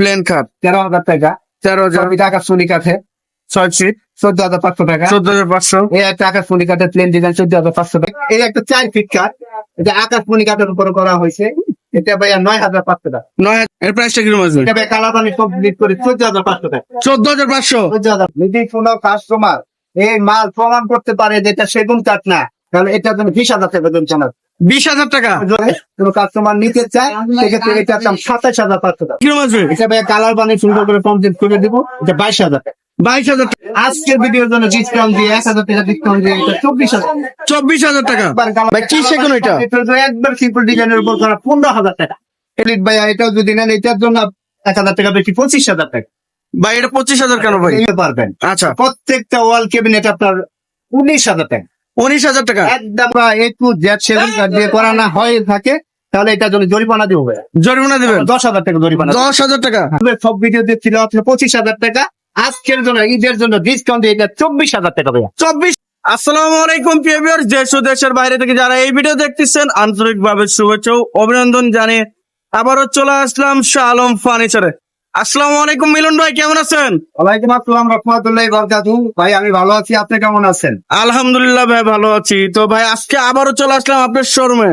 Plane খাট তেরো হাজার টাকা। তেরো হাজার। টাকা সোনি কাঠে। ছয় ফিট। চোদ্দ হাজার পাঁচশো টাকা। চোদ্দ হাজার পাঁচশো। এই একটা আকাশমণি কাঠের প্লেন ডিজাইন চোদ্দ হাজার পাঁচশো টাকা। এই একটা চার ফিট কাঠ। এটা আকাশমণি কাঠের উপরে করা হয়েছে। এটা ভাইয়া নয় হাজার পাঁচশো টাকা। নয় হাজার এর প্রাইসটা কীরকম আসবে? এটা ভাইয়া কালার কমপ্লিট করে। চোদ্দ হাজার পাঁচশো টাকা। চোদ্দ হাজার পাঁচশো? চোদ্দ হাজার। যদি কোনো কাস্টমার এই মাল প্রমাণ করতে পারে যে এটা সেগুন কাঠ না তাহলে এটার জন্য বিশ হাজার টাকা জানার বিশ হাজার টাকা। কোনো কাস্টমার নিতে চায় সেক্ষেত্রে এটার দাম সাতাশ হাজার পাঁচশো টাকা আসবে? এটা ভাইয়া কালার বানিয়ে সুন্দর করে কমপ্লিট করে দিব এটা বাইশ হাজার টাকা। বাইশ হাজার আজকের ভিডিওর জন্য ডিসকাউন্ট দিয়ে এক হাজার টাকা ডিসকাউন্ট দিয়ে চব্বিশ হাজার। চব্বিশ হাজার টাকা। ভাই কি এটা? একবার সিম্পল ডিজাইনের উপর করা পনেরো হাজার টাকা। এলিট ভাইয়া এটাও যদি নেন এটার জন্য এক হাজার টাকা বেশি পঁচিশ হাজার টাকা। ভাই এটা পঁচিশ হাজার কেন ভাই? পারবেন। আচ্ছা। প্রত্যেকটা ওয়াল কেবিনেট আপনার উনিশ হাজার টাকা। উনিশ হাজার টাকা। একদম একটু কার্ড দিয়ে করা না হয়ে থাকে তাহলে এটার জন্য জরিমানা দিব জরিমানা দিবেন? দশ হাজার টাকা জরিমানা। দশ হাজার টাকা। সব ভিডিও ছিল পঁচিশ হাজার টাকা। আজকের জন্য ঈদের জন্য ডিসকাউন্ট এটা চব্বিশ হাজার টাকা ভাইয়া। চব্বিশ আসসালামু আলাইকুম প্রিভিয়ার দেশ ও দেশের বাইরে থেকে যারা এই ভিডিও দেখতেছেন আন্তরিক ভাবে শুভেচ্ছা ও অভিনন্দন জানিয়ে আবারও চলে আসলাম শাহ আলম ফার্নিচারে। আসসালামু আলাইকুম মিলন ভাই কেমন আছেন? ওয়ালাইকুম আসসালাম রহমতুল্লাহ বরকাতু ভাই আমি ভালো আছি আপনি কেমন আছেন? আলহামদুলিল্লাহ ভাই ভালো আছি। তো ভাই আজকে আবারও চলে আসলাম আপনার শোরুমে।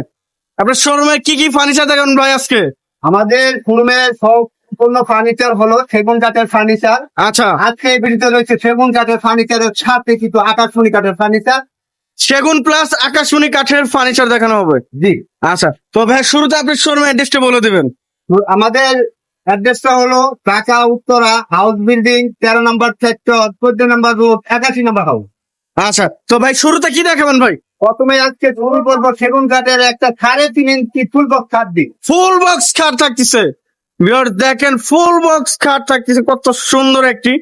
আপনার শোরুমে কি কি ফার্নিচার দেখান ভাই আজকে? আমাদের শোরুমে সম্পূর্ণ ফার্নিচার হলো সেগুন কাঠের ফার্নিচার আচ্ছা। আজকে এই ভিডিওতে রয়েছে সেগুন কাঠের ফার্নিচারের সাথে কিছু আকাশমণি কাঠের ফার্নিচার সেগুন প্লাস আকাশমণি কাঠের ফার্নিচার দেখানো হবে। জি। আচ্ছা। তো ভাই শুরুতে আপনার শোরুমে অ্যাড্রেসটা বলে দিবেন। আমাদের অ্যাড্রেসটা হলো ঢাকা উত্তরা হাউস বিল্ডিং তেরো নম্বর সেক্টর চোদ্দ নম্বর রোড একাশি নম্বর হাউস আচ্ছা তো ভাই শুরুতে কি দেখাবেন ভাই? প্রথমে আজকে শুরু করব সেগুন কাঠের একটা সাড়ে তিন ইঞ্চি ফুলবক কাঠ দিই ফুল বক্স খাট থাকতেছে। ভিউয়ার দেখেন ফুল বক্স খাট থাকতেছে কত সুন্দর একটি।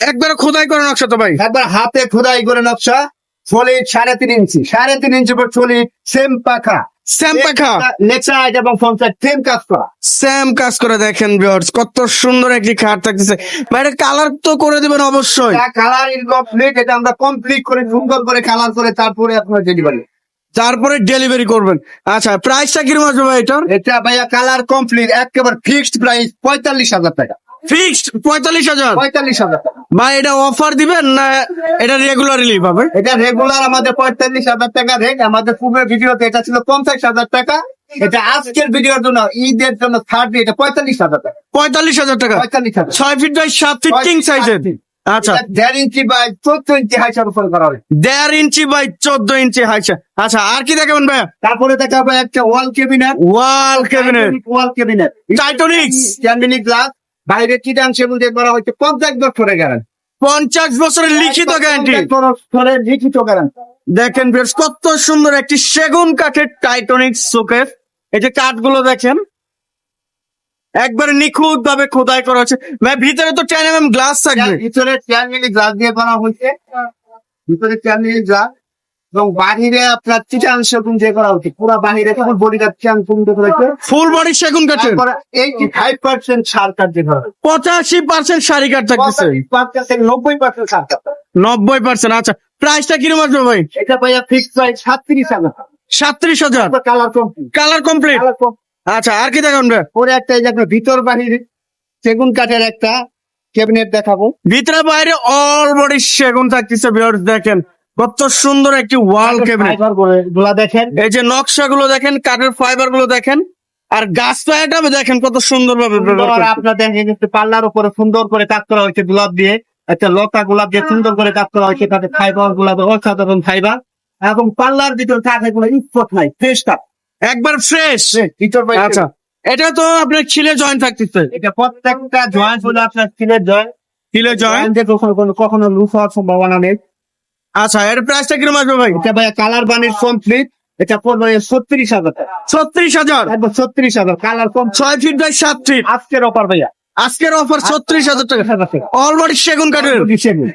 একবারে খোদাই করে নকশা তো ভাই। একবার হাতে খোদাই করে নকশা সলিড সাড়ে তিন ইঞ্চি। সাড়ে তিন ইঞ্চি পর সলিড সেম পাখা। সেম পাখা লেগ এবং ফ্রন্ট সেম কাজ করা সেম কাজ করে দেখেন ভিউয়ার্স কত সুন্দর একটি খাট থাকতেছে। ভাই এটা কালার তো করে দিবেন অবশ্যই। কালার কমপ্লিট এটা আমরা কমপ্লিট করে সুন্দর করে কালার করে তারপরে আপনার ডেলিভারি তারপরে ডেলিভারি করবেন। আচ্ছা প্রাইসটা কীরকম আসবে ভাই এটার? এটা ভাইয়া কালার কমপ্লিট একেবারে ফিক্সড প্রাইস পঁয়তাল্লিশ হাজার টাকা। ফিক্সড পঁয়তাল্লিশ হাজার? পঁয়তাল্লিশ হাজার টাকা। ভাই এটা অফার দিবেন না এটা রেগুলারলি পাবে? এটা রেগুলার আমাদের পঁয়তাল্লিশ হাজার টাকা রেট আমাদের পূর্বের ভিডিওতে এটা ছিল পঞ্চাশ হাজার টাকা। এটা আজকের ভিডিওর জন্য ঈদের জন্য থার্ড এটা পঁয়তাল্লিশ হাজার টাকা। পঁয়তাল্লিশ হাজার টাকা? পঁয়তাল্লিশ হাজার। ছয় ফিট বাই সাত ফিট কিং সাইজের আচ্ছা। দেড় ইঞ্চি বাই চোদ্দ ইঞ্চি হাইসার উপর করা হবে দেড় ইঞ্চি বাই চোদ্দ ইঞ্চি হাইছে আচ্ছা আর কি দেখাবেন ভাই তারপরে দেখাবো একটা wall cabinet wall cabinet wall cabinet টাইটানিক্স glass বাইরে চিটান সেবুল দিয়ে করা হচ্ছে পঞ্চাশ বছরের গ্যারান্টি পঞ্চাশ বছরের লিখিত গ্যারান্টি বছরের লিখিত গ্যারান্টি দেখেন বেশ কত সুন্দর একটি সেগুন কাঠের টাইটানিক্স শোকেস এই যে কাঠগুলো দেখেন একবারে নিখুঁত ভাবে খোদাই করা হচ্ছে ভাই ভিতরে তো টেন এম গ্লাস থাকবে। ভিতরে চ্যান্ডেলিক গ্লাস দিয়ে করা হয়েছে। ভিতরে চ্যান্ডেলিক গ্লাস এবং বাহিরে আপনার চিটান সেগুন দিয়ে করা হচ্ছে পুরো বাহিরে বডিটা চ্যান সেগুন করা ফুল বডি সেগুন কাঠের এইটি ফাইভ পার্সেন্ট সার কাঠ করা পঁচাশি পার্সেন্ট শাড়ি কাঠ থাকতেছে। নব্বই পার্সেন্ট সার কাঠ নব্বই পার্সেন্ট আচ্ছা। প্রাইসটা কীরকম আসবে ভাই? এটা ভাইয়া ফিক্স প্রাইস সাতত্রিশ হাজার। সাতত্রিশ হাজার? কালার কমপ্লিট কালার কমপ্লিট আচ্ছা আর কি দেখাবেন পরে একটা এই যে ভিতর বাহিরে সেগুন কাঠের একটা ক্যাবিনেট দেখাবো। ভিতরে বাইরে অল বডি সেগুন থাকতেছে ভিউয়ার্স দেখেন। কত সুন্দর একটি ওয়াল ক্যাবিনেটগুলা দেখেন। এই যে নকশা গুলো দেখেন কাঠের ফাইবারগুলো দেখেন। আর গাছ পায়াটা দেখেন কত সুন্দর ভাবে আপনার দেখেন পাল্লার উপরে সুন্দর করে কাজ করা হয়েছে গোলাপ দিয়ে। একটা লতা গোলাপ দিয়ে সুন্দর করে কাজ করা হয়েছে তাতে ফাইবার গোলাপ অসাধারণ ফাইবার এবং পাল্লার ভিতর কাঠে নাই ফ্রেশ কাঠ। একবার ফ্রেশ ভিতর আচ্ছা এটা তো আপনার ছিলে জয়েন্ট থাকতেছে। এটা প্রত্যেকটা জয়েন্ট হলো আপনার স্টিলের জয়েন্ট ছিলে জয়েন্ট কখনো কখনো লুজ হওয়ার সম্ভাবনা নেই। আচ্ছা এর প্রাইসটা কীরকম আসবে ভাই? এটা ভাইয়া কালার বানির কমপ্লিট এটা পড়বে ছত্রিশ হাজার ছত্রিশ হাজার? একবার ছত্রিশ হাজার কালার কম ছয় ফিট বাই সাত ফিট আজকের অফার ভাইয়া। আজকের অফার ছত্রিশ হাজার টাকা। অলরেডি সেগুন কাঠের।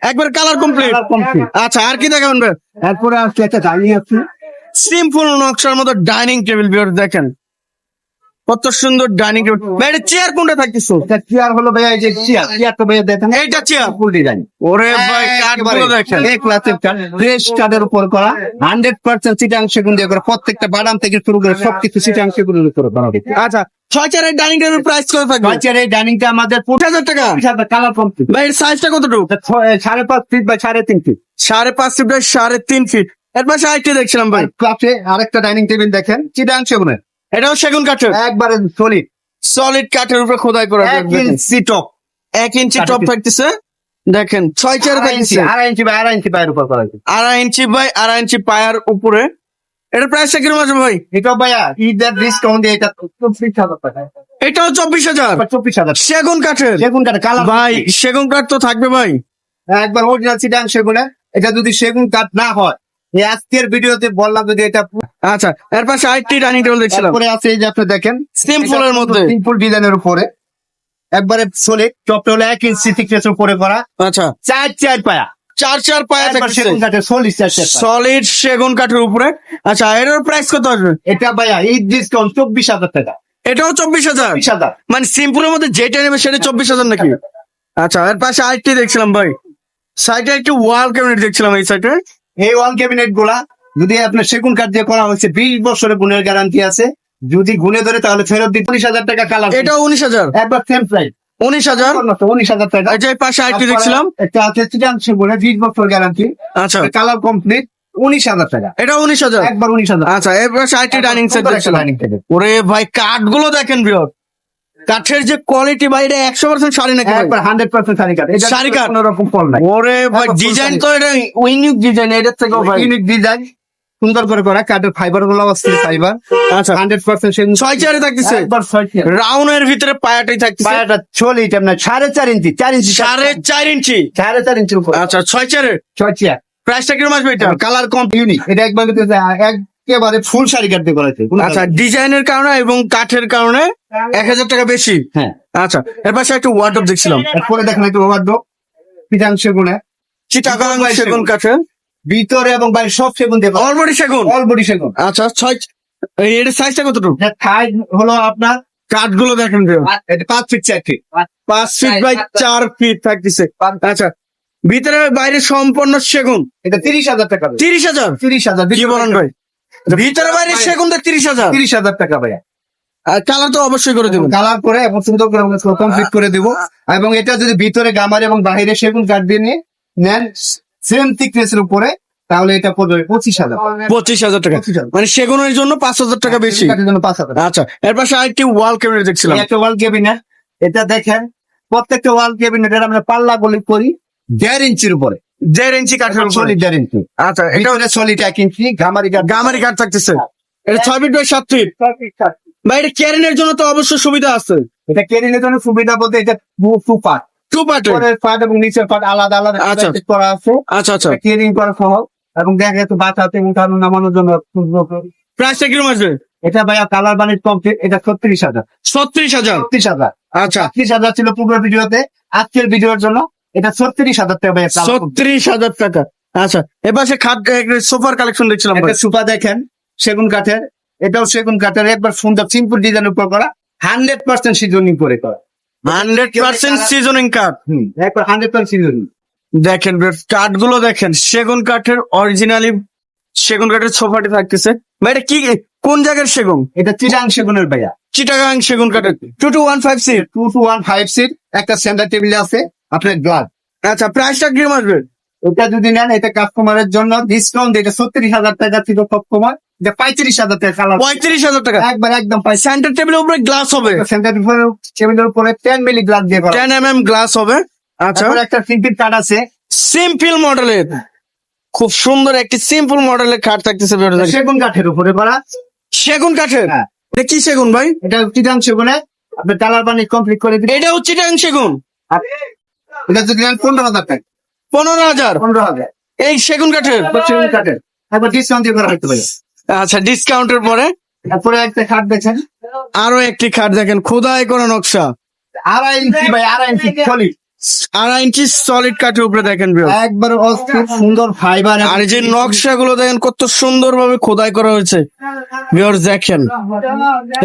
একবার কালার কমপ্লিট আচ্ছা আর কি দেখাবেন ভাই? তারপরে একটা দাঁড়িয়ে আছে। সিম্পল নকশার মতো ডাইনিং টেবিল বিয়ার দেখেন। কত সুন্দর ডাইনিং টেবিল ভাই চেয়ার কোনটা থাকতেছো? চেয়ার হলো ভাইয়া এই যে চেয়ার চেয়ার তো ভাইয়া দেখেন। এইটা চেয়ার ফুল ডিজাইন ওরে ভাই কাঠগুলো দেখেন। এক ক্লাসের কাঠ ফ্রেশ কাঠের উপর করা। হান্ড্রেড পার্সেন্ট চিটাং সেগুন দিয়ে করা প্রত্যেকটা বাদাম থেকে শুরু করে সবকিছু চিটাং সেগুনের উপর করা হয়েছে। আচ্ছা ছয় চেয়ারের ডাইনিং টেবিল প্রাইস কত থাকবে? বাচ্চার এই ডাইনিংটা আমাদের পাঁচ হাজার টাকা। কালার কমপ্লিট ভাই সাইজটা কতটুকু? সাড়ে পাঁচ ফিট বা সাড়ে তিন ফিট সাড়ে পাঁচ ফিট বাই সাড়ে তিন ফিট এর পাশে আরেকটি দেখছিলাম ভাই। ক্লাসে আরেকটা ডাইনিং টেবিল দেখেন। চিটাং সেগুনের এটাও সেগুন কাঠের। একবারে সলিড সলিড কাঠের উপরে খোদাই করা এক ইঞ্চি টপ এক ইঞ্চি টপ থাকতেছে। দেখেন ছয় ইঞ্চি থাকতেছে। আড়াই ইঞ্চি বা আড়াই ইঞ্চি পায়ের উপর করা আড়াই ইঞ্চি বাই আড়াই ইঞ্চি পায়ার উপরে। এটার প্রাইসটা কীরকম আছে ভাই। এটা ভাইয়া ঈদের ডিসকাউন্ট দিয়ে এটা চব্বিশ হাজার টাকা। এটাও চব্বিশ হাজার। চব্বিশ হাজার। সেগুন কাঠের। সেগুন কাঠ কালার ভাই সেগুন কাঠ তো থাকবে ভাই। একবার অরিজিনাল চিটাং সেগুনের এটা যদি সেগুন কাঠ না হয় আজকের ভিডিওতে বললাম যদি এটা আচ্ছা এর পাশে আরেকটি ডাইনিং টেবিল দেখছিলাম। তারপরে আছে এই যে আপনি দেখেন সিম্পল এর মধ্যে। সিম্পল ডিজাইনের উপরে। একবারে সলিড টপটা হলো এক ইঞ্চি এর উপরে করা। আচ্ছা। চার চার পায়া। চার চার পায়া সলিড সেগুন কাঠের উপরে। আচ্ছা এটার প্রাইস কত আসবে? এটা ভাইয়া এই ডিসকাউন্ট চব্বিশ হাজার টাকা। এটাও চব্বিশ হাজার? চব্বিশ হাজার। মানে সিম্পলের মধ্যে যেটা নেবে সেটা চব্বিশ হাজার নাকি? আচ্ছা এর পাশে আরেকটি দেখছিলাম ভাই। সাইডে একটি ওয়াল ক্যাবিনেট দেখছিলাম এই সাইডে এই ওয়াল ক্যাবিনেটগুলা যদি আপনার সেগুন কাঠ দিয়ে করা হয়েছে বিশ বছরের গুণের গ্যারান্টি আছে। যদি গুনে ধরে তাহলে ফেরত দিন উনিশ হাজার টাকা কালার এটাও উনিশ হাজার। একবার সেম প্রাইস উনিশ হাজার? উনিশ হাজার টাকা। এই পাশে আরেকটি দেখছিলাম। একটা আছে বিশ বছর গ্যারান্টি আচ্ছা। কালার কমপ্লিট উনিশ হাজার টাকা। এটা উনিশ হাজার? একবার উনিশ হাজার। আচ্ছা আরেকটি ডাইনিং সেট ডাইনিং ওরে ভাই কাঠগুলো দেখেন বৃহৎ। কাঠের যে কোয়ালিটি ভাই এটা একশো পার্সেন্ট শাড়ি নাকি? একবার হান্ড্রেড পার্সেন্ট শাড়ি কাঠ। শাড়ি কাঠ? কোনো রকম ফল নাই। ওরে ভাই ডিজাইন তো এটা ইউনিক ডিজাইন এটার ভাই। ইউনিক ডিজাইন সুন্দর করে করা কাঠের ফাইবারগুলো অস্থির ফাইবার আচ্ছা। হান্ড্রেড পার্সেন্ট ছয় চেয়ারে থাকতেছে? রাউন্ডের ভিতরে পায়াটাই থাকতেছে? পায়াটা চলি আপনার সাড়ে চার ইঞ্চি চার ইঞ্চি সাড়ে চার ইঞ্চি? সাড়ে চার উপর। আচ্ছা ছয় চেয়ারে ছয় চেয়ার প্রাইসটা কীরকম আসবে এটা? কালার কম ইউনিক এটা একবার একেবারে ফুল শাড়ি কাটতে করেছে আচ্ছা ডিজাইনের কারণে এবং কাঠের কারণে এক হাজার টাকা বেশি? হ্যাঁ। আচ্ছা এর পাশে একটা ওয়ার্ডরোব দেখছিলাম। এরপরে দেখেন একটু ওভারডোপ পিটান সেগুনে চিটাগাং সেগুন। কাঠের। ভিতরে এবং বাইরে সব সেগুন দেবো অলরেডি সেগুন? অল বডি সেগুন। আচ্ছা ছয় এর সাইজটা কতটুকু? থাই হলো আপনার কাঠগুলো দেখেন এটা পাঁচ ফিট চার ফিট পাঁচ ফিট বাই চার ফিট থাকতেছে। আচ্ছা ভিতরে বাইরে সম্পূর্ণ সেগুন। এটা তিরিশ হাজার টাকা তিরিশ হাজার? তিরিশ হাজার। কি বলেন ভাই? ভিতরে বাইরে সেগুন দেখ তিরিশ হাজার। তিরিশ হাজার টাকা ভাইয়া। আর কালার তো অবশ্যই করে দেবেন। কালার করে এবং সুন্দর করে কমপ্লিট করে দিব। এবং এটা যদি ভিতরে গামার এবং বাইরে সেগুন কাঠ দিয়ে নিয়ে নেন সেম থিকনেস এর উপরে তাহলে এটা পড়বে পঁচিশ হাজার। পঁচিশ হাজার টাকা। মানে সেগুনের জন্য পাঁচ হাজার টাকা বেশি। জন্য পাঁচ হাজার। আচ্ছা এর পাশে আরেকটি ওয়াল ক্যাবিনেট দেখছিলাম। একটা ওয়াল ক্যাবিনেট এটা দেখেন প্রত্যেকটা ওয়াল ক্যাবিনেটের আমরা পাল্লা বলি করি দেড় ইঞ্চির উপরে। দেড় ইঞ্চি কাঠের সলিড দেড় ইঞ্চি। আচ্ছা এটা হচ্ছে সলিড এক ইঞ্চি গামারি কাঠ। গামারি কাঠ থাকতেছে। এটা ছয় ফিট বাই সাত ফিট। ভাই এটা ক্যারিনের জন্য তো অবশ্যই সুবিধা আছে। এটা কেরিনের জন্য সুবিধা বলতে এটা টু পার্ট টু পার্টে পার্ট এবং নিচের পার্ট আলাদা আলাদা আচ্ছা। করা আছে। আচ্ছা আচ্ছা। কেরিং করা সহ। এবং দেখা যাচ্ছে বাঁচাতে এবং কারণ নামানোর জন্য। প্রাইসটা কীরকম আসবে? এটা ভাইয়া কালার বানির কমপ্লিট এটা ছত্রিশ হাজার। ছত্রিশ হাজার? ছত্রিশ হাজার। আচ্ছা। ছত্রিশ হাজার ছিল পূর্ব ভিডিওতে। আজকের ভিডিওর জন্য এটা ছত্রিশ হাজার টাকা দাম। ছত্রিশ হাজার টাকা। আচ্ছা এর পাশে খাট সোফার কালেকশন দেখছিলাম একটা সুপা দেখেন সেগুন কাঠের এটাও সেগুন কাঠের একবার সুন্দর সিম্পল ডিজাইন উপর করা হান্ড্রেড পার্সেন্ট সিজনিং করে করা হান্ড্রেড পার্সেন্ট সিজনিং কাঠ। হুম একবার হান্ড্রেড পার্সেন্ট সিজনিং দেখেন কাঠগুলো দেখেন সেগুন কাঠের অরিজিনালি সেগুন কাঠের সোফাটি থাকতেছে। ভাই এটা কি কোন জায়গার সেগুন? এটা চিটাং সেগুনের ভাইয়া। চিটাগাং সেগুন কাঠের। Two two one five seat two two one five seat একটা সেন্টার টেবিল আছে। আপনার গ্লাস আচ্ছা প্রাইসটা কীরকম আসবে এটা যদি নেন এটা কাস্টমারের জন্য ডিসকাউন্ট এটা ছত্রিশ হাজার টাকা ছিল সবসময়। এটা পঁয়ত্রিশ হাজার টাকা কালার পঁয়ত্রিশ হাজার টাকা? একবার একদম সেন্টার টেবিলের উপরে গ্লাস হবে? সেন্টার টেবিলের উপরে টেন মিলি গ্লাস দিয়ে টেন এম এম গ্লাস হবে। আচ্ছা। একটা সিম্পল কার্ড আছে। সিম্পল মডেলের খুব সুন্দর একটি সিম্পল মডেলের খাট থাকতেছে সেগুন কাঠের উপরে করা। সেগুন কাঠের? হ্যাঁ। এটা কি সেগুন ভাই? এটা চিটাং সেগুনে। আপনি কালার বানি কমপ্লিট করে দিবেন। এটা হচ্ছে চিটাং সেগুন? এটা যদি নেন পনেরো হাজার টাকা। পনেরো হাজার? পনেরো হাজার। এই সেগুন কাঠের? সেগুন কাঠের। একবার ডিসকাউন্ট দিয়ে করা হতে পারে। আচ্ছা ডিসকাউন্টের পরে? তারপরে একটা খাট দেখেন। আরও একটি খাট দেখেন খোদাই করা নকশা। আড়াই ইঞ্চি ভাই আড়াই ইঞ্চি সলিড। আড়াই ইঞ্চি সলিড কাঠের উপরে দেখেন একবার সুন্দর ফাইবার আর যে নকশাগুলো দেখেন কত সুন্দর ভাবে খোদাই করা হয়েছে। ভিউয়ার্স দেখেন।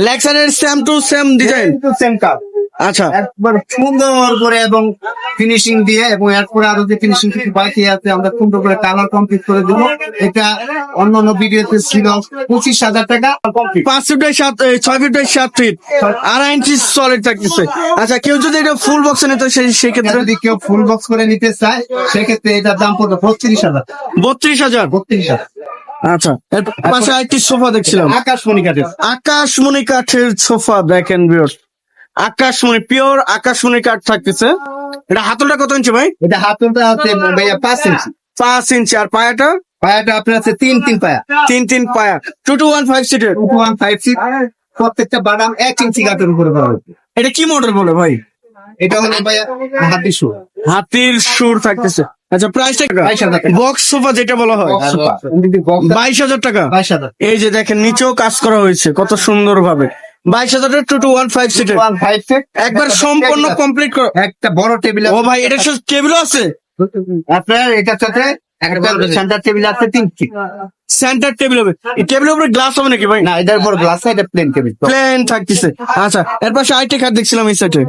লেক্সারের same to same design same cup আচ্ছা। একবার সুন্দর করে এবং ফিনিশিং দিয়ে এবং এরপরে আরও যে ফিনিশিং কিছু বাকি আছে আমরা সুন্দর করে কালার কমপ্লিট করে দেবো। এটা অন্য অন্য ভিডিওতে ছিল পঁচিশ হাজার টাকা। পাঁচ ফিট বাই সাত ছয় ফিট বাই সাত ফিট আড়াই ইঞ্চি সলিড থাকতেছে। আচ্ছা কেউ যদি এটা ফুল বক্সে নিতে সেই সেক্ষেত্রে যদি কেউ ফুল বক্স করে নিতে চায় সেক্ষেত্রে এটার দাম পড়বে বত্রিশ হাজার। বত্রিশ হাজার? বত্রিশ হাজার। আচ্ছা এর পাশে আরেকটি সোফা দেখছিলাম। আকাশমণি কাঠের আকাশমণি কাঠের সোফা দেখেন ভিউয়ার্স আকাশমণি পিওর আকাশমণি কাঠ থাকতেছে। এটা হাতলটা কত ইঞ্চি ভাই? এটা হাতুলটা আছে ভাইয়া পাঁচ ইঞ্চি। পাঁচ ইঞ্চি আর পায়াটা? পায়াটা আপনার আছে তিন তিন পায়া। তিন তিন পায়া। টু টু ওয়ান ফাইভ সিটের টু ওয়ান ফাইভ সিক্স প্রত্যেকটা বাদাম এক ইঞ্চি কাঠের উপরে করা হয়েছে এটা কি মডেল বলে ভাই? এটা হলো ভাইয়া হাতি সুর। হাতির সুর থাকতেছে। আচ্ছা প্রাইসটা বক্স সোফা যেটা বলা হয়। বাইশ হাজার টাকা? এই যে দেখেন নিচেও কাজ করা হয়েছে কত সুন্দর ভাবে বাইশ হাজার two two one five six একবার সম্পূর্ণ কমপ্লিট করো। একটা বড় টেবিল ও ভাই এটা টেবিল টেবিলও আছে? আপনার এটার সাথে সেন্টার টেবিল আছে তিনটি। সেন্টার টেবিল হবে। এই টেবিলের উপরে গ্লাস হবে নাকি ভাই? না এটার উপর গ্লাস এটা প্লেন টেবিল প্লেন থাকতেছে। আচ্ছা এর পাশে আইটে কার্ড দেখছিলাম এই সাইডে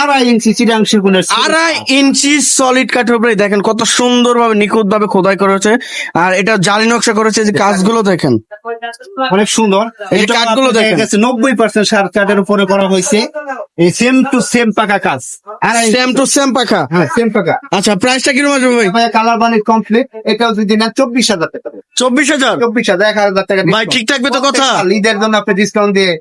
আড়াই ইঞ্চি চিরাংশ গুণের আড়াই ইঞ্চি সলিড কাঠের উপরে দেখেন কত সুন্দর ভাবে নিখুঁত ভাবে খোদাই করা হয়েছে। আর এটা জালি নকশা করেছে যে কাজগুলো দেখেন। অনেক সুন্দর। এই কাঠগুলো দেখেন। নব্বই পার্সেন্ট সার কাঠের উপরে করা হয়েছে। এই সেম টু সেম পাকা কাজ। সেম টু সেম পাখা হ্যাঁ সেম পাকা। আচ্ছা প্রাইসটা কীরকম আসবে ভাই? কালার বানির কমপ্লিট এটাও যদি না চব্বিশ হাজার টাকা। চব্বিশ হাজার? চব্বিশ হাজার এক হাজার টাকা ভাই ঠিক থাকবে তো কথা? লিডের জন্য আপনি ডিসকাউন্ট দিয়ে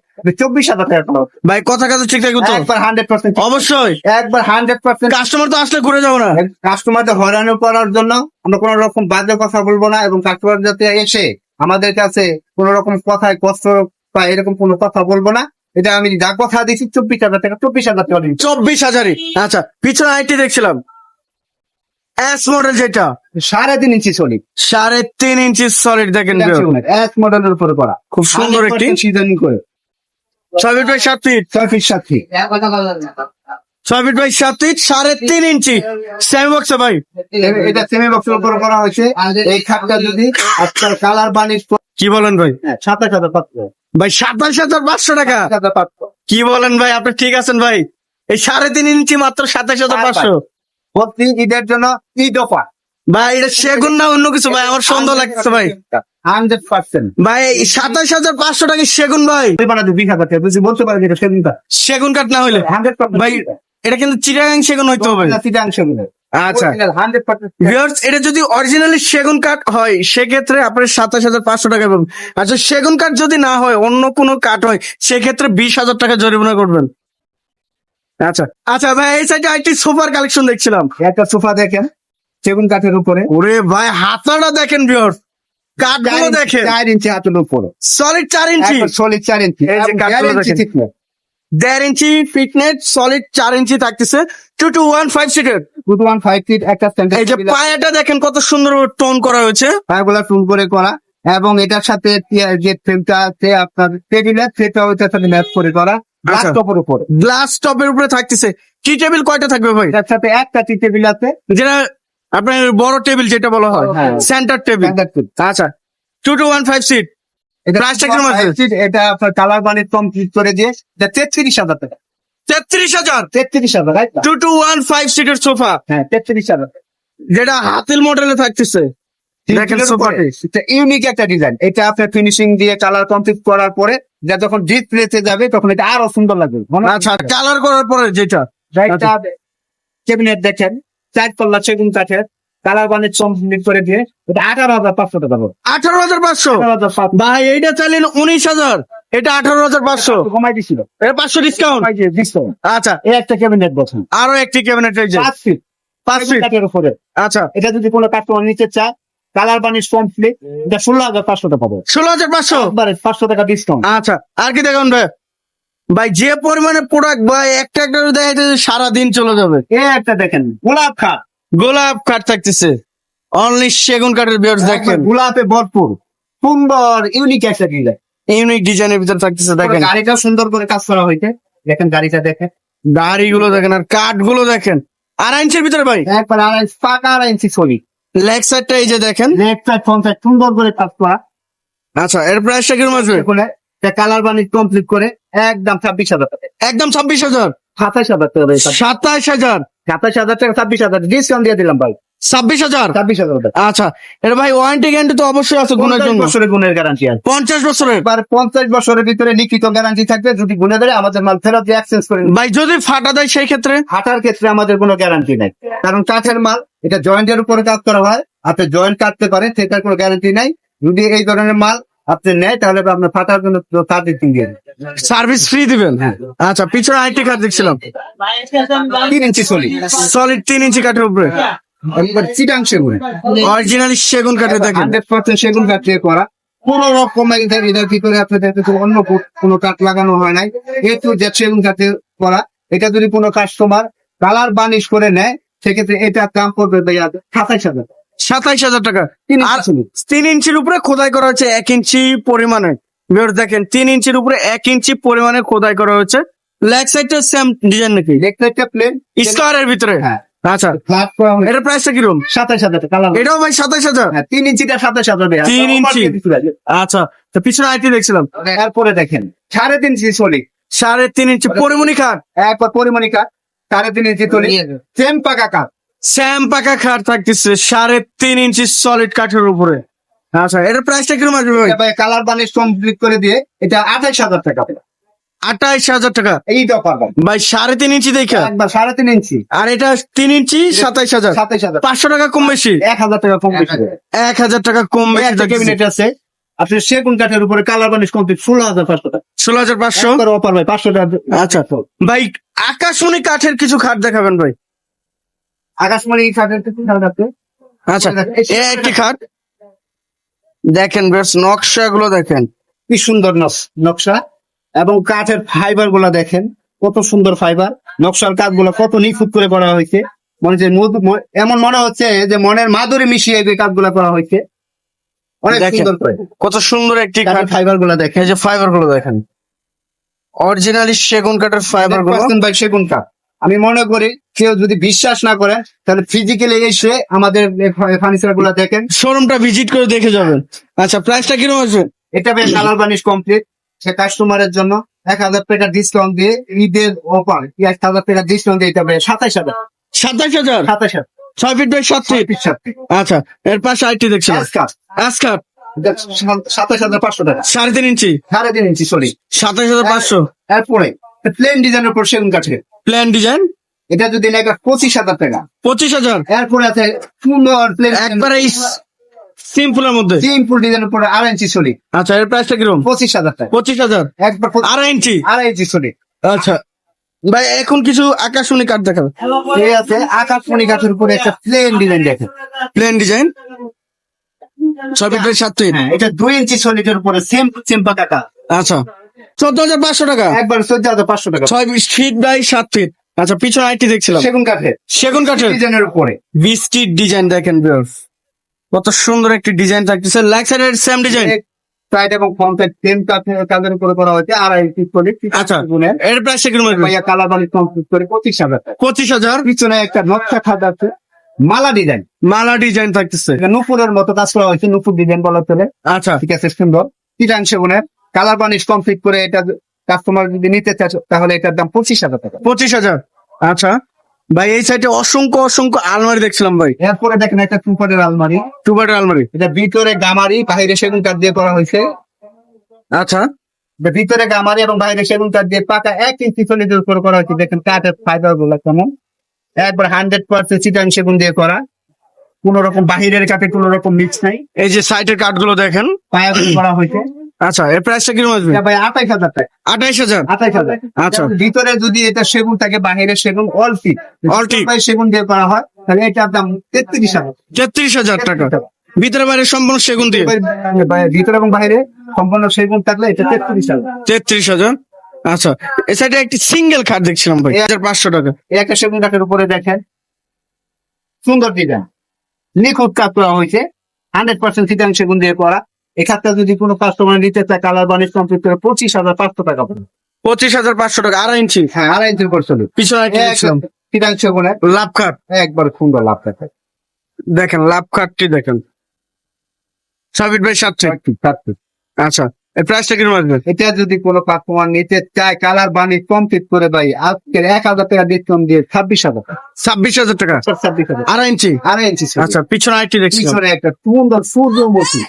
চব্বিশ হাজার টাকা। ভাই কথা কথা ঠিক থাকবে তো? একবার হান্ড্রেড পার্সেন্ট অবশ্যই। একবার হান্ড্রেড পার্সেন্ট কাস্টমার তো আসলে ঘুরে যাব না। কাস্টমারদের হয়রানি করার জন্য আমরা কোন রকম বাজে কথা বলব না এবং কাস্টমার যাতে এসে আমাদের কাছে কোন রকম কথায় কষ্ট বা এরকম কোনো কথা বলব না। এটা আমি যা কথা দিচ্ছি চব্বিশ হাজার টাকা চব্বিশ হাজার টাকা। চব্বিশ হাজারই। আচ্ছা পিছনে আইটি দেখছিলাম। এস মডেল যেটা? সাড়ে তিন ইঞ্চি সলিড সাড়ে তিন ইঞ্চি সলিড দেখেন এক মডেলের উপরে করা। খুব সুন্দর একটি। সিজনিং করে। ছয় ফিট বাই সাত ফিট। ছয় ফিট সাত ফিট। ছয় ফিট বাই সাত ফিট সাড়ে তিন ইঞ্চি। সেমি বক্সে ভাই। এটা সেমি বক্সের উপরে করা হয়েছে। এই খাটটা যদি আপনার কালার বানিশ কি বলেন ভাই? সাতাশ হাজার পাঁচশো। ভাই সাতাশ হাজার পাঁচশো টাকা। কি বলেন ভাই আপনি ঠিক আছেন ভাই? এই সাড়ে তিন ইঞ্চি মাত্র সাতাশ হাজার পাঁচশো। প্রতি ঈদের জন্য ঈদ অফার। ভাই এটা সেগুন না অন্য কিছু ভাই? আমার সন্দেহ লাগছে ভাই। হান্ড্রেড পার্সেন্ট ভাই সাতাশ হাজার পাঁচশো টাকা সেগুন ভাই? বলতে এটা সেদিনটা সেগুন কাঠ না হইলে। হান্ড্রেড ভাই এটা কিন্তু চিরাগাং সেগুন হইতে হবে। আচ্ছা। এটা যদি অরিজিনালি সেগুন কাঠ হয় সেক্ষেত্রে আপনার সাতাশ হাজার পাঁচশো টাকা পাবেন। আচ্ছা সেগুন কাঠ যদি না হয় অন্য কোনো কাঠ হয় সেক্ষেত্রে বিশ হাজার টাকা জরিমানা করবেন। আচ্ছা। আচ্ছা ভাই এই সাইডে আরেকটি সুপার কালেকশন দেখছিলাম। একটা সোফা দেখেন। সেগুন কাঠের উপরে। ওরে ভাই হাতাটা দেখেন ভিউয়ার্স কাঠগুলো দেখেন। চার ইঞ্চি হাতের উপরে। সলিড চার ইঞ্চি। সলিড চার ইঞ্চি। দেড় ইঞ্চি দেখেন। দেড় ইঞ্চি ফিটনেস সলিড চার ইঞ্চি থাকতেছে। টু টু ওয়ান ফাইভ সিটের Good one five feet একটা এই যে পায়াটা দেখেন কত সুন্দর টোন করা হয়েছে। পায়াগুলা টুল করে করা। এবং এটার সাথে যে ফ্রেমটা আছে আপনার টেবিলের সেটা ওইটার সাথে ম্যাচ করে করা। গ্লাস আচ্ছা। টপের উপরে। গ্লাস টপের উপরে থাকতেছে। টি টেবিল কয়টা থাকবে ভাই? এটার সাথে একটা টি টেবিল আছে। যেটা আপনার বড় টেবিল যেটা বলা হয় হ্যাঁ। সেন্টার টেবিল standard আচ্ছা two two one five seat এটা আপনার কালার কমপ্লিট করে দিয়ে এটা তেত্রিশ হাজার টাকা। তেত্রিশ হাজার? তেত্রিশ হাজার টু টু ওয়ান ফাইভ সিটের সোফা হ্যাঁ তেত্রিশ হাজার। যেটা হাতিল মডেলে থাকতেছে। ইউনিক একটা ডিজাইন এটা আপনার ফিনিশিং দিয়ে কালার কমপ্লিট করার পরে যা যখন ডিসপ্লেতে যাবে তখন এটা আরও সুন্দর লাগবে। আচ্ছা কালার করার পরে যেটা। ক্যাবিনেট দেখেন। চার তল্লা সেগুন কাঠের কালার বানিয়ে কমপ্লিট করে দিয়ে এটা আঠারো হাজার পাঁচশো টাকা পাবো আঠারো হাজার পাঁচশো? ভাই এইটা চাইলেন উনিশ হাজার। এটা আঠারো হাজার পাঁচশো। কমাই দিছিল। এটা পাঁচশো ডিসকাউন্ট দিছিল। আচ্ছা। এই একটা ক্যাবিনেট বলছেন আরও একটি ক্যাবিনেট যে। পাঁচ ফিট পাঁচ ফিট কাঠের উপরে। আচ্ছা। এটা যদি কোনো কাস্টমার নিতে চায় কালার বানিশ কমপ্লিট এটা ষোলো হাজার পাঁচশো টাকা পাবো। ষোলো হাজার পাঁচশো? পাঁচশো টাকা ডিসকাউন্ট আচ্ছা। আর কি দেখুন ভাই? ভাই যে পরিমাণে প্রোডাক্ট ভাই একটা একটা দেখা যাচ্ছে সারা দিন চলে যাবে। এ একটা দেখেন গোলাপ খাট গোলাপ খাট থাকতেছে। অনলি সেগুন কাঠের বিয়ার্স দেখেন গোলাপে ভরপুর। সুন্দর ইউনিক একটা ডিজাইন ইউনিক ডিজাইনের ভিতরে থাকতেছে দেখেন। গাড়িটা সুন্দর করে কাজ করা হয়েছে। দেখেন গাড়িটা দেখেন। দাড়ি গুলো দেখেন আর কাঠগুলো দেখেন আড়াই ইঞ্চির ভিতরে ভাই? একবার আড়াই পাকা আড়াই ইঞ্চি ছবি। লেগ সাইডটা এই যে দেখেন। লেফট সাইড ফ্রন্ট সাইড সুন্দর করে কাজ করা। আচ্ছা এর প্রাইসটা কীরকম আসবে? কালার বানি কমপ্লিট করে একদম ছাব্বিশ হাজার টাকা। একদম ছাব্বিশ হাজার? সাতাশ হাজার টাকা সাতাশ হাজার? সাতাশ হাজার টাকা ছাব্বিশ হাজার ডিসকাউন্ট দিয়ে দিলাম ভাই। ছাব্বিশ হাজার? ছাব্বিশ হাজার টাকা। আচ্ছা এর ভাই ওয়ারেন্টি গ্যারান্টি তো অবশ্যই আছে গুণের জন্য। বছরের গুণের গ্যারান্টি আছে। পঞ্চাশ বছরের? পঞ্চাশ বছরের ভিতরে লিখিত গ্যারান্টি থাকবে যদি গুনে দেয় আমাদের মাল ফেরত দিয়ে এক্সচেঞ্জ করে ভাই যদি ফাটা দেয় সেই ক্ষেত্রে? হাঁটার ক্ষেত্রে আমাদের কোনো গ্যারান্টি নাই। কারণ কাঠের মাল এটা জয়েন্টের উপরে কাজ করা হয়। আপনি জয়েন্ট কাটতে পারেন সেটার কোনো গ্যারান্টি নাই। যদি এই ধরনের মাল আপনি নেয় তাহলে আপনার ফাটার জন্য সার্ভিসিং দিয়ে। সার্ভিস ফ্রি দিবেন? আচ্ছা পিছনে আইটি কার্ড দেখছিলাম। তিন ইঞ্চি চলি সলিড তিন ইঞ্চি কাঠের উপরে। চিটাং সেগুন। অরিজিনালি সেগুন কাঠে হান্ড্রেড পার্সেন্ট সেগুন কাঠ দিয়ে করা। কোন এটার ভিতরে আপনাদের অন্য কোনো কাঠ লাগানো হয় নাই? টু জেড সেগুন কাঠে করা। এটা যদি কোনো কাস্টমার কালার বানিশ করে নেয় সেক্ষেত্রে এটার দাম পড়বে ভাইয়া সাতাইশ হাজার। সাতাইশ হাজার টাকা তিন আর ইঞ্চি তিন ইঞ্চির উপরে খোদাই করা হয়েছে এক ইঞ্চি পরিমাণে। দেখেন তিন ইঞ্চির উপরে এক ইঞ্চি পরিমাণে খোদাই করা হচ্ছে। লেগ সাইডটা সেম ডিজাইন নাকি? দেখতে একটা প্লেন স্কোয়ারের ভিতরে? হ্যাঁ। আচ্ছা। হয়েছে। এটার প্রাইসটা কীরকম? সাতাইশ হাজার টাকা এটাও ভাই হাজার? হ্যাঁ তিন ইঞ্চিটা হাজার তিন ইঞ্চি? দিচ্ছি ভাই। আচ্ছা তো পিছনে আইটি দেখছিলাম। এরপরে দেখেন সাড়ে তিন ইঞ্চি চলি। সাড়ে তিন ইঞ্চি পরিমণি খাট। একবার পরিমণি কাঠ সাড়ে তিন ইঞ্চি চলি। সেম পাকা কাঠ স্যাম পাকা খাট থাকতেছে সাড়ে তিন ইঞ্চি সলিড কাঠের উপরে। আচ্ছা এটার প্রাইসটা কীরকম আসবে ভাই? ভাই কালার বানিশ কমপ্লিট করে দিয়ে এটা আঠাইশ হাজার টাকা। আঠাইশ হাজার টাকা? এই অফার ভাই সাড়ে তিন ইঞ্চি দেখা? একবার সাড়ে তিন ইঞ্চি। আর এটা তিন ইঞ্চি সাতাইশ হাজার। সাতাইশ হাজার। পাঁচশো টাকা কম বেশি? এক হাজার টাকা কম বেশি। এক হাজার টাকা কম বেশি ক্যাবিনেট আছে। আপনি সেগুন কাঠের উপরে কালার বানিশ কমপ্লিট ষোলো হাজার পাঁচশো টাকা। ষোলো হাজার পাঁচশো? অফার ভাই পাঁচশো টাকা। আচ্ছা। ভাই আকাশমণি কাঠের কিছু খাট দেখাবেন ভাই। আকাশমণি কাঠ। আচ্ছা একটি খাট। দেখেন বেশ নকশা গুলো দেখেন। কি সুন্দর নকশ- নকশা। এবং কাঠের ফাইবারগুলা দেখেন কত সুন্দর ফাইবার। নকশার কাঠগুলো কত নিখুঁত করে করা হয়েছে। মনে হচ্ছে এমন মনে হচ্ছে যে মনের মাধুরী মিশিয়ে এই কাঠগুলা করা হয়েছে। অনেক সুন্দর করে। কত সুন্দর একটি কাঠের ফাইবারগুলা দেখেন। যে ফাইবারগুলো দেখেন। অরিজিনালি সেগুন কাঠের ফাইবারগুলো 100% সেগুন কাঠ। আমি মনে করি কেউ যদি বিশ্বাস না করে তাহলে ফিজিক্যালি এসে আমাদের ফার্নিচারগুলা দেখেন। শোরুমটা ভিজিট করে দেখে যাবেন। আচ্ছা প্রাইসটা কীরকম আছে এটা বেশ কালার বানিশ কমপ্লিট সে কাস্টমারের জন্য এক হাজার টাকা ডিসকাউন্ট দিয়ে ঈদের অফার এক হাজার টাকা ডিসকাউন্ট দিয়ে এটা বেশ সাতাইশ হাজার। সাতাইশ হাজার? সাতাইশ হাজার। ছয় ফিট বাই সাত ফিট আচ্ছা এর পাশে আইটি দেখছি। সা- সাতাশ হাজার পাঁচশো টাকা। সাড়ে তিন ইঞ্চি? সাড়ে তিন ইঞ্চি সরি সাতাইশ হাজার পাঁচশো? এরপরে প্লেন ডিজাইনের উপর সেগুন কাঠে প্ল্যান ডিজাইন এটা যদি নেয় পঁচিশ হাজার টাকা। পঁচিশ হাজার? এরপরে আছে সুন্দর প্লেন একবারে সিম্পলের মধ্যে। সিম্পল ডিজাইনের উপরে আড়াই ইঞ্চি সরি আচ্ছা এর প্রাইসটা কীরকম? পঁচিশ হাজার টাকা। পঁচিশ হাজার? একবার আড়াই ইঞ্চি আড়াই ইঞ্চি সরি আচ্ছা। ভাই এখন কিছু আকাশমণি কাঠ দেখাবে এই আছে আকাশমণি গাছের উপরে একটা প্লেন ডিজাইন দেখেন। প্লেন ডিজাইন ছয় ফিট বাই সাত ফিট এটা দুই ইঞ্চি সলিডের উপরে সেম সেম পাকা আচ্ছা। চোদ্দ হাজার পাঁচশো টাকা। একবার চোদ্দ হাজার পাঁচশো টাকা। ছয় ফিট বাই সাত ফিট। আচ্ছা পিছনে আইটি দেখছিলাম। সেগুন কাঠের। সেগুন কাঠের। ডিজাইনের উপরে। বৃষ্টির ডিজাইন দেখেন কত সুন্দর একটি ডিজাইন থাকতেছে। লেগ সাইডের সেম ডিজাইন। সাইড এবং ফ্রন্ট সাইড সেম কাজের উপরে করা হয়েছে। আড়াই ইঞ্চি সলিড আচ্ছা। এর কীরকম আসবে ভাইয়া কালার বানি কমপ্লিট করে পঁচিশ হাজার পঁচিশ হাজার। পিছনে একটা নকশা খাট আছে। মালা ডিজাইন। মালা ডিজাইন থাকতেছে। নুপুরের মতো কাজ করা হয়েছে। নুপুর ডিজাইন বলা চলে। আচ্ছা। ঠিক আছে সুন্দর। চিটাং সেগুনের কালার বানিশ কমপ্লিট করে এটা কাস্টমার যদি নিতে চায় তাহলে এটার দাম পঁচিশ হাজার টাকা। পঁচিশ হাজার। আচ্ছা। ভাই এই সাইডে অসংখ্য অসংখ্য আলমারি দেখছিলাম ভাই। এরপরে দেখেন একটা টুপারের আলমারি। টু বাটের আলমারি। এটা ভিতরে গামারি বাইরে সেগুন কাঠ দিয়ে করা হয়েছে। আচ্ছা। ভিতরে গামারি এবং বাইরে সেগুন কাঠ দিয়ে পাকা এক ইঞ্চি সলিডের উপর করা হয়েছে দেখেন কাঠের ফাইবারগুলো কেমন। একবার হান্ড্রেড পার্সেন্ট চিটাং সেগুন দিয়ে করা। কোন রকম বাহিরের কাঠে কোন রকম মিক্স নাই। এই যে সাইডের কাঠগুলো দেখেন। পায়া করা হয়েছে। আচ্ছা এর প্রাইসটা কীরকম আসবে? ভাই আঠাইশ হাজার টাকা। আঠাইশ হাজার? আঠাইশ হাজার। আচ্ছা। ভিতরে যদি এটা সেগুন থাকে বাহিরে সেগুন অল ফিট All feet। সেগুন দিয়ে করা হয় তাহলে এটার দাম তেত্রিশ হাজার। তেত্রিশ হাজার টাকা। ভিতরে বাইরে সম্পূর্ণ সেগুন দিয়ে? ভিতরে এবং বাইরে সম্পূর্ণ সেগুন থাকলে এটা তেত্রিশ হাজার। তেত্রিশ হাজার? আচ্ছা। এ সাইডে একটি সিঙ্গেল খাট দেখছিলাম ভাই হাজার পাঁচশো টাকা। একটা সেগুন কাঠের উপরে দেখেন। সুন্দর ডিজাইন নিখুঁত কাজ করা হয়েছে। হান্ড্রেড পার্সেন্ট সিটাং সেগুন দিয়ে করা। খাতটা যদি কোনো কাস্টমার নিতে চায় কালার বানিশ কমপ্লিট করে পঁচিশ হাজার পাঁচশো টাকা পড়বে। পঁচিশ হাজার পাঁচশো টাকা আড়াই ইঞ্চি হ্যাঁ আড়াই উপর পিছনে তিরাংশ লাভ কাট একবার সুন্দর লাভ থাকে দেখেন লাভ দেখেন। আচ্ছা এই প্রাইসটা কীরকম আসবে? এটা যদি কোনো কাস্টমার নিতে চায় কালার কমপ্লিট করে ভাই আজকে এক হাজার টাকা ডিসকাউন্ট দিয়ে ছাব্বিশ হাজার টাকা। ছাব্বিশ হাজার টাকা? ছাব্বিশ হাজার। আড়াই ইঞ্চি আড়াই ইঞ্চি আচ্ছা পিছনে আরেকটি দেখছিলাম। পিছনে একটা সুন্দর সূর্যমুখী।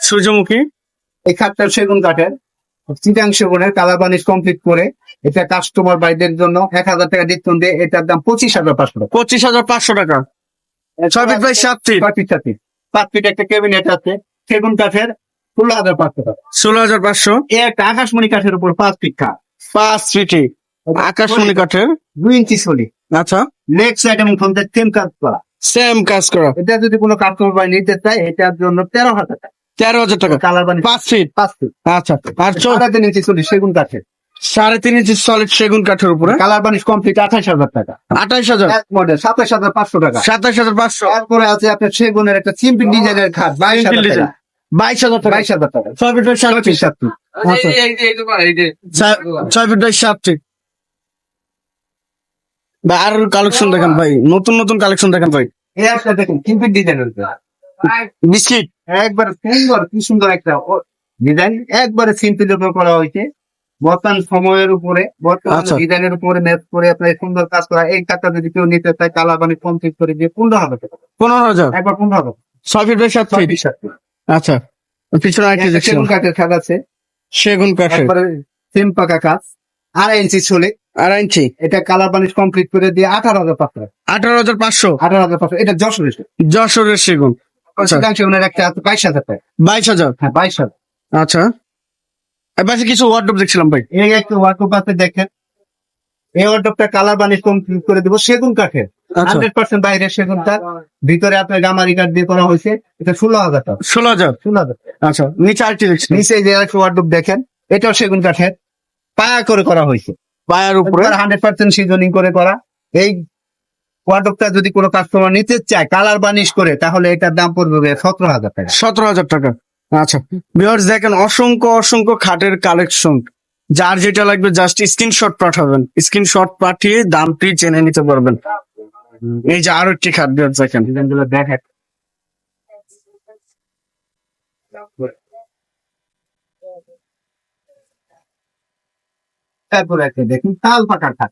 সূর্যমুখী? এই খাটটা সেগুন কাঠের। চিটাং সেগুনের কালার বানিশ কমপ্লিট করে এটা কাস্টমার বাইদের জন্য এক হাজার টাকা ডিসকাউন্ট দিয়ে এটার দাম পঁচিশ হাজার পাঁচশো টাকা। পঁচিশ হাজার পাঁচশো টাকা। ছয় ফিট বাই সাত ফিট পাঁচ ফিট সাত ফিট পাঁচ ফিট একটা ক্যাবিনেট আছে সেগুন কাঠের ষোলো হাজার পাঁচশো টাকা। ষোলো হাজার পাঁচশো? এই একটা আকাশমণি কাঠের উপর পাঁচ ফিট খাট। পাঁচ ফিটে আকাশমণি কাঠের? দুই ইঞ্চি সলি আচ্ছা। লেগ সাইড এবং ফ্রন্ট সেম কাজ করা। সেম কাজ করা। এটা যদি কোনো কাস্টমার বাই নিতে চায় এটার জন্য তেরো হাজার টাকা। তেরো হাজার টাকা। কালার বানি পাঁচ ফিট পাঁচ ফিট আচ্ছা আর সাড়ে তিন ইঞ্চি সলি সেগুন কাঠের। সাড়ে তিন ইঞ্চি সলিড সেগুন কাঠের উপরে। কালার বানিশ কমপ্লিট আঠাশ হাজার টাকা। আঠাইশ হাজার। এক মডেল সাতাশ হাজার পাঁচশো টাকা। সাতাশ হাজার পাঁচশো। তারপরে আছে আপনার সেগুনের একটা সিম্পল ডিজাইনের খাট বাইশ হাজার টাকা। বাইশ হাজার টাকা। বাইশ হাজার টাকা। ছয় ফিট সাত ফিট সাত ফিট। আচ্ছা। ছয়- ফিট বাই সাত ফিট ভাই আর কালেকশন দেখেন ভাই। নতুন নতুন কালেকশন দেখেন ভাই। দেখুন সিম্পল ডিজাইনের বিস্কিট। একবার সুন্দর কি সুন্দর একটা ডিজাইন। একবারে সিম্পল উপর করা হয়েছে। বর্তমান সময়ের উপরে বর্তমান আচ্ছা। ডিজাইনের উপরে ম্যাচ করে আপনার সুন্দর কাজ করা এই কাজটা যদি কেউ নিতে চায় কালার বানি কমপ্লিট করে দিয়ে পনেরো হাজার টাকা পনেরো হাজার? একবার পনেরো হাজার। ছয় ফিট বাই সাত ফিট। আচ্ছা। পিছনে একটা সেগুন কাঠের খাট আছে। সেগুন কাঠের। একবারে সেম পাকা কাজ। আড়াই ইঞ্চি চলে আড়াই ইঞ্চি? এটা কালার বানিশ কমপ্লিট করে দিয়ে আঠারো হাজার পাঁচশো। আঠারো হাজার পাঁচশো? আঠারো হাজার পাঁচশো। এটা যশোর এসে যশোরের সেগুন। শতাংশ ওনার একটা বাইশ হাজার টাকা। বাইশ হাজার? হ্যাঁ বাইশ হাজার। আচ্ছা। পাশে কিছু ওয়ার্ডরোব দেখছিলাম ভাই। এই একটা ওয়ার্কআপ আছে দেখেন। এই ওয়ার্কআপটা কালার বানিশ কমপ্লিট করে দেবো? সেগুন কাঠের। আচ্ছা। হান্ড্রেড পার্সেন্ট বাইরের সেগুন কাঠ। ভিতরে আপনার গামারি কাঠ দিয়ে করা হয়েছে। এটা ষোলো হাজার টাকা। ষোলো হাজার? ষোলো হাজার আচ্ছা নিচে আরেকটি নিচে যে একটা দেখেন এটাও সেগুন কাঠের। পায়া করে করা হয়েছে। পায়ের উপরে? হান্ড্রেড পার্সেন্ট সিজনিং করে করা। এই ওয়ার্কআপটা যদি কোনো কাস্টমার নিতে চায় কালার বানিশ করে তাহলে এটার দাম পড়বে সতেরো হাজার টাকা। সতেরো হাজার টাকা। আচ্ছা ভিউয়ার্স দেখেন অসংখ্য অসংখ্য খাটের কালেকশন যার যেটা লাগবে জাস্ট স্ক্রিনশট পাঠাবেন। স্ক্রিনশট পাঠিয়ে দামটি জেনে নিতে পারবেন। এই যে আরও একটি খাট ভিউয়ার্স দেখেন। দেখেন। তারপরে দেখুন তাল পাকার খাট।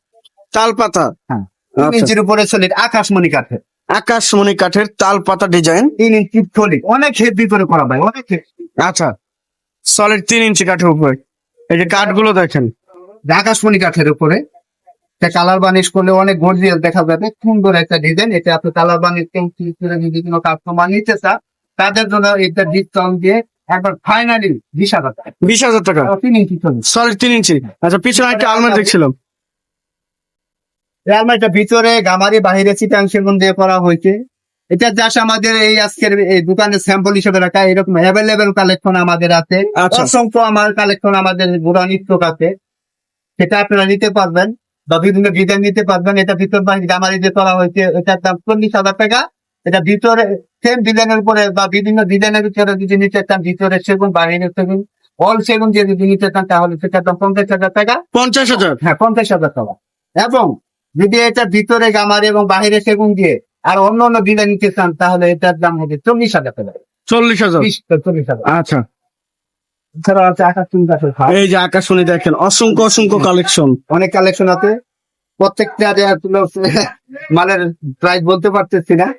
তাল পাতা হ্যাঁ। তিন ইঞ্চির উপরে সলিড আকাশমণি কাঠের। আকাশমণি কাঠের তাল পাতা ডিজাইন তিন ইঞ্চি সলিড অনেক হেভি করে করা ভাই অনেক আচ্ছা সলিড তিন ইঞ্চি কাঠের উপরে। এই যে কাঠগুলো দেখেন। আকাশমণি কাঠের উপরে কালার বানিশ করলে অনেক গর্জিয়াস দেখা যাবে সুন্দর একটা ডিজাইন এটা আপনি কালার বানিশ যদি কোনো কাস্টমার নিতে চান তাদের জন্য এটা ডিসকাউন্ট দিয়ে একবার ফাইনালি বিশ হাজার টাকা। বিশ হাজার টাকা। তিন ইঞ্চি সলিড তিন ইঞ্চি। আচ্ছা পিছনে একটা আলমারি দেখছিলাম। এই আলমারিটা ভিতরে গামারি বাহিরে চিটাং সেগুন দিয়ে করা হয়েছে। এটা জাস্ট আমাদের এই আজকের এই দোকানের স্যাম্পল হিসেবে রাখা এরকম অ্যাভেলেবেল কালেকশন আমাদের আছে। আচ্ছা। অসংখ্য আমার কালেকশন আমাদের গোড়া নিত্য আছে। সেটা আপনারা নিতে পারবেন বা বিভিন্ন ডিজাইন নিতে পারবেন। এটা ভিতর বাহির গামারি দিয়ে করা হয়েছে এটার দাম চল্লিশ হাজার টাকা। এটা ভিতরে সেম ডিজাইনের উপরে বা বিভিন্ন ডিজাইনের ভিতরে যদি নিতে চান ভিতরে সেগুন বাহিরে সেগুন অল সেগুন দিয়ে যদি নিতে চান তাহলে সেটার দাম পঞ্চাশ হাজার টাকা। পঞ্চাশ হাজার? হ্যাঁ পঞ্চাশ হাজার টাকা। এবং যদি এটা ভিতরে গামারে এবং বাহিরে সেগুন দিয়ে আর অন্য অন্য ডিজাইন নিতে চান তাহলে এটার দাম হবে চল্লিশ হাজার টাকা। চল্লিশ হাজার? চল্লিশ হাজার। আচ্ছা। আকাশ এই যে দেখেন অসংখ্য অসংখ্য কালেকশন অনেক কালেকশন আছে। প্রত্যেকটা মালের প্রাইস বলতে পারতেছি না।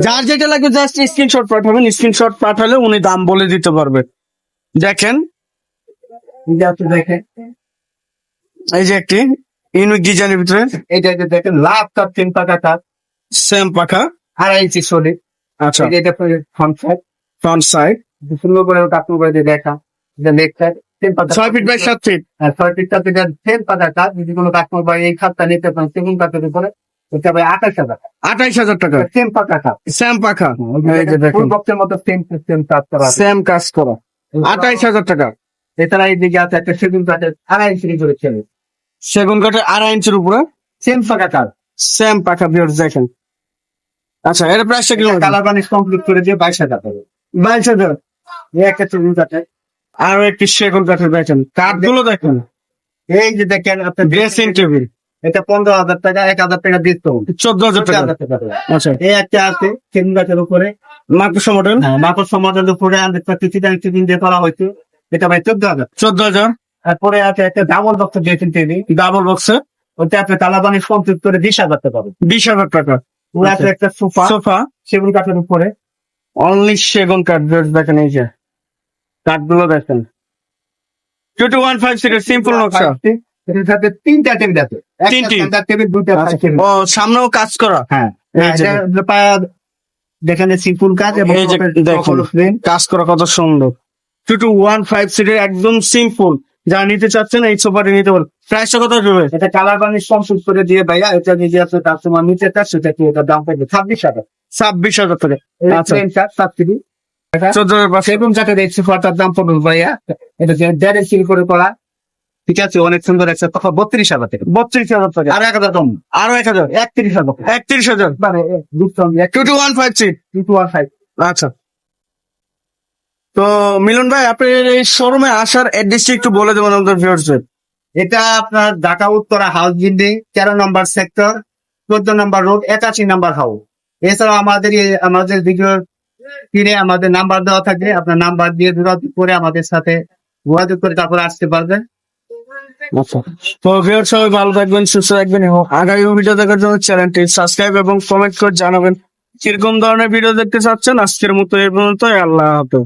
যার যেটা লাগবে জাস্ট স্ক্রিনশট পাঠাবেন। স্ক্রিনশট পাঠালে উনি দাম বলে দিতে পারবে। দেখেন। দেখেন। এই যে একটি। ইউনিক ডিজাইনের ভিতরে? এইটা যে দেখেন লাভ তার তিন পাকা তার সেম পাখা আড়াই ইঞ্চি সলিড আচ্ছা। এটা ফ্রন্ট সাইড ফ্রন্ট সাইড সুন্দর করে করে দেখা এটা লেগ সাইড ছয় ফিট বাই সাত ফিট আর ছয় ফিটটা থেকে সেম পাকা কাজ যদি কোনো কাস্টমার বা এই খাতটা নিতে পারেন সেগুন কাঠের উপরে এটা ভাই আঠাশ হাজার আঠাইশ হাজার টাকা। সেম পাকা কাজ সেম পাখা ফুল বক্সের মতো সেম সেম কাজ করা আছে। সেম কাজ করা। আঠাইশ হাজার টাকা। এছাড়া এই দিকে আছে একটা সেগুন কাঠের আড়াই ইঞ্চি করে ছেলে সেগুন কাঠের আড়াই ইঞ্চির উপরে। সেম পাকা কাজ সেম পাখা ভিউয়ার্স দেখেন। আচ্ছা এর প্রাইসটা কি কালার বানিশ কমপ্লিট করে দিয়ে বাইশ হাজার টাকা। বাইশ হাজার? এই একটা সেগুন কাঠের। আরও একটি সেগুন কাঠের দেখেন। কাঠগুলো দেখেন। এই যে দেখেন আপনার ড্রেসিং টেবিল এটা পনেরো হাজার টাকা এক হাজার টাকা ডিসকাউন্ট চোদ্দ হাজার টাকা। আচ্ছা। এই একটা আছে সেগুন গাছের উপরে। মাকড়সা মডেল হ্যাঁ, মাকড় সমাজের উপরে আমাদের চিটাং চিটিং দিয়ে করা হয়েছে। এটা ভাই চোদ্দ হাজার। চোদ্দ হাজার। তারপরে আছে একটা double box dressing table double বক্সে ওটা আপনি তালাবানি কমপ্লিট করে বিশ হাজার টাকা বিশ হাজার টাকা। ওর আছে একটা সোফা। সোফা? সেগুন কাঠের উপরে। অনলি সেগুন কাঠ দেখেন এই যে। কাঠগুলো দেখেন। টু টু ওয়ান ফাইভ সিটের সিম্পল নকশা। এটার সাথে তিনটা টেবিল আছে। তিনটি। টেবিল দুইটা আচ্ছা, ও সামনেও কাজ করা? হ্যাঁ। এই যে। এটা পা- দেখেন সিম্পল কাজ এবং। কাজ করা কত সুন্দর। টু টু ওয়ান ফাইভ সিটের একদম সিম্পল যারা নিতে চাচ্ছেন এই সোফাটি নিতে পারেন প্রাইসটা কত হবে? এটা কালার বানিশ কমপ্লিট করে দিয়ে ভাইয়া এটা নিজে আছে কাস্টমার তার সেটা কি এটা দাম পাবে ছাব্বিশ হাজার। ছাব্বিশ হাজার টাকা আচ্ছা। চোদ্দ সেগুন কাঠের এই সোফাটার দাম পড়বে ভাইয়া। এটা দেড় সিল করে করা। ঠিক আছে অনেক সুন্দর একটা কথা বত্রিশ হাজার টাকা। বত্রিশ হাজার টাকা। আর এক হাজার কম। আরও এক হাজার। একত্রিশ হাজার। একত্রিশ হাজার। মানে two two one five seat two one five আচ্ছা। তো মিলন ভাই আপনার এই শোরুমে আসার অ্যাড্রেসটি একটু বলে দেবেন আমাদের ভিউয়ার্সদের এটা আপনার ঢাকা উত্তরা হাউস বিল্ডিং তেরো নম্বর সেক্টর চোদ্দ নম্বর রোড একাশি নম্বর হাউস এছাড়াও আমাদের আমাদের ভিডিও ফিরে আমাদের নাম্বার দেওয়া থাকে। আপনার নাম্বার দিয়ে যোগাযোগ করে আমাদের সাথে যোগাযোগ করে তারপরে আসতে পারবেন। আচ্ছা। তো ভিউয়ার সবাই ভালো থাকবেন সুস্থ থাকবেন এবং আগামী ভিডিও দেখার জন্য চ্যানেলটি সাবস্ক্রাইব এবং কমেন্ট করে জানাবেন। কীরকম ধরনের ভিডিও দেখতে চাচ্ছেন আজকের মতো এই পর্যন্ত আল্লাহ হাফেজ।